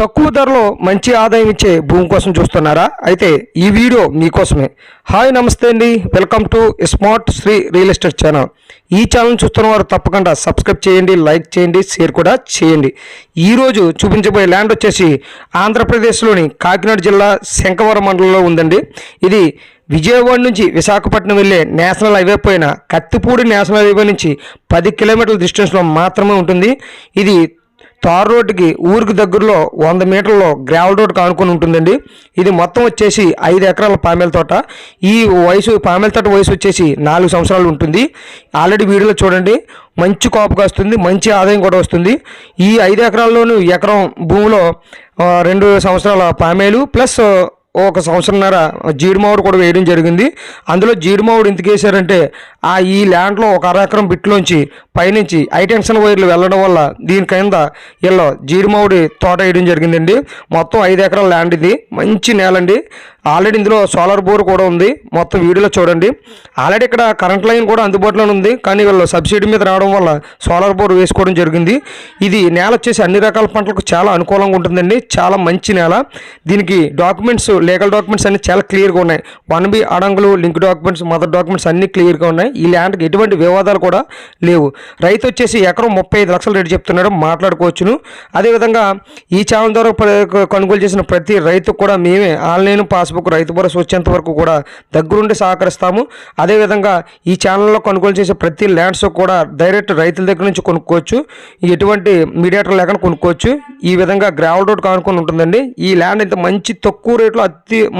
తక్కువ ధరలో మంచి ఆదాయం ఇచ్చే భూమి కోసం చూస్తున్నారా? అయితే ఈ వీడియో మీకోసమే. హాయ్ నమస్తే అండి. Welcome to smart Sri real estate channel. ఈ ఛానల్ చూస్తున్న వారు తప్పకుండా సబ్స్క్రైబ్ చేయండి లైక్ చేయండి షేర్ కూడా చేయండి. ఈరోజు చూపించబోయే ల్యాండ్ వచ్చేసి ఆంధ్రప్రదేశ్లోని కాకినాడ జిల్లా శంకవరం మండలంలో ఉందండి. ఇది విజయవాడ నుంచి విశాఖపట్నం వెళ్ళే నేషనల్ హైవే పైన కత్తిపూడి నేషనల్ హైవే నుంచి పది కిలోమీటర్ల డిస్టెన్స్లో మాత్రమే ఉంటుంది. ఇది తార్ రోడ్డుకి ఊరికి దగ్గరలో వంద మీటర్లో గ్రావెల్ రోడ్ కానుకొని ఉంటుందండి. ఇది మొత్తం వచ్చేసి ఐదు ఎకరాల పామెల తోట. ఈ వయసు పామెల తోట వయసు వచ్చేసి నాలుగు సంవత్సరాలు ఉంటుంది. ఆల్రెడీ వీడియోలో చూడండి. మంచి కాపుగా వస్తుంది మంచి ఆదాయం కూడా వస్తుంది. ఈ ఐదు ఎకరాల్లోనూ ఎకరం భూమిలో రెండు సంవత్సరాల పామేలు ప్లస్ ఒక సంవత్సరంన్నర జీడిమావుడు కూడా వేయడం జరిగింది. అందులో జీడిమావుడు ఎందుకు వేశారంటే ఆ ఈ ల్యాండ్లో ఒక అర ఎకరం బిట్లోంచి పైనుంచి హైటెన్షన్ వైర్లు వెళ్ళడం వల్ల దీని కింద ఇలా జీడిమావుడి తోట వేయడం జరిగిందండి. మొత్తం ఐదు ఎకరాల ల్యాండ్ ఇది. మంచి నేలండి. ఆల్రెడీ ఇందులో సోలార్ బోర్ కూడా ఉంది. మొత్తం వీడియోలో చూడండి. ఆల్రెడీ ఇక్కడ కరెంట్ లైన్ కూడా అందుబాటులో ఉంది. కానీ వీళ్ళు సబ్సిడీ మీద రావడం వల్ల సోలార్ బోర్ వేసుకోవడం జరిగింది. ఇది నేల వచ్చేసి అన్ని రకాల పంటలకు చాలా అనుకూలంగా ఉంటుందండి. చాలా మంచి నేల. దీనికి డాక్యుమెంట్స్ లీగల్ డాక్యుమెంట్స్ అన్ని చాలా క్లియర్గా ఉన్నాయి. వన్ బి అడంగులు లింక్ డాక్యుమెంట్స్ మదర్ డాక్యుమెంట్స్ అన్ని క్లియర్గా ఉన్నాయి. ఈ ల్యాండ్కి ఎటువంటి వివాదాలు కూడా లేవు. రైతు వచ్చేసి ఎకరం ముప్పై ఐదు లక్షల రేటు చెప్తున్నాడు. మాట్లాడుకోవచ్చును. అదేవిధంగా ఈ ఛానల్ ద్వారా కొనుగోలు చేసిన ప్రతి రైతుకు కూడా మేమే online pass passbook Rythu Bharosa వచ్చేంత వరకు కూడా దగ్గరుండి సహకరిస్తాము. అదేవిధంగా ఈ ఛానల్లో కొనుగోలు చేసే ప్రతి ల్యాండ్స్ కూడా డైరెక్ట్ రైతుల దగ్గర నుంచి కొనుక్కోవచ్చు. ఎటువంటి మీడియేటర్ లేకుండా కొనుక్కోవచ్చు. ఈ విధంగా గ్రావల్ రోడ్ కానుకొని ఉంటుందండి. ఈ ల్యాండ్ ఇంత మంచి తక్కువ రేట్లో అతి